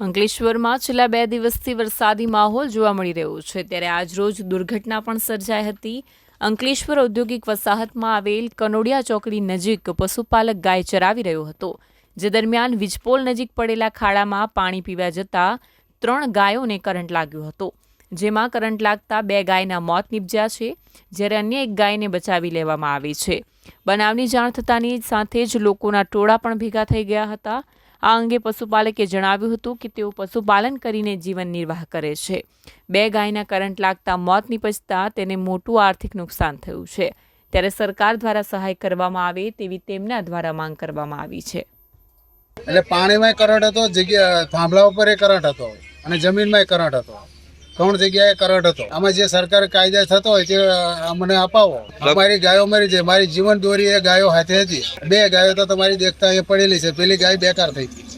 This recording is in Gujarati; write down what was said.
અંકલેશ્વરમાં છેલ્લા બે દિવસથી વરસાદી માહોલ જોવા મળી રહ્યો છે. ત્યારે આજરોજ દુર્ઘટના પણ સર્જાઈ હતી. અંકલેશ્વર ઔદ્યોગિક વસાહતમાં આવેલ કનોડિયા ચોકડી નજીક પશુપાલક ગાય ચરાવી રહ્યો હતો, જે દરમિયાન વીજપોલ નજીક પડેલા ખાડામાં પાણી પીવા જતા ત્રણ ગાયોને કરંટ લાગ્યો હતો. જેમાં કરંટ લાગતા બે ગાયના મોત નીપજ્યા છે, જ્યારે અન્ય એક ગાયને બચાવી લેવામાં આવી છે. બનાવની જાણ થતાની સાથે જ લોકોના ટોળા પણ ભેગા થઈ ગયા હતા. આ અંગે પશુપાલકે જણાવ્યું હતું કે તેઓ પશુપાલન કરીને જીવન નિર્વાહ કરે છે. બે ગાયના કરંટ લાગતા મોત નિપજતા તેને મોટું આર્થિક નુકસાન થયું છે. ત્યારે સરકાર દ્વારા સહાય કરવામાં આવે તેવી તેમના દ્વારા માંગ કરવામાં આવી છે. એટલે પાણીમાં કરંટ હતો, જગ્યા, થાંભલા ઉપર કરંટ હતો અને જમીનમાં કરંટ હતો. ત્રણ જગ્યાએ કરંટ હતો. આમાં જે સરકાર કાયદા થતો હોય તે અમને અપાવો. અમારી ગાયો મરી છે મારી જીવન દોરી એ ગાયો હાથે હતી. બે ગાયો તો તમારી દેખતા અહીંયા પડેલી છે. પેલી ગાય બેકાર થઈ ગઈ.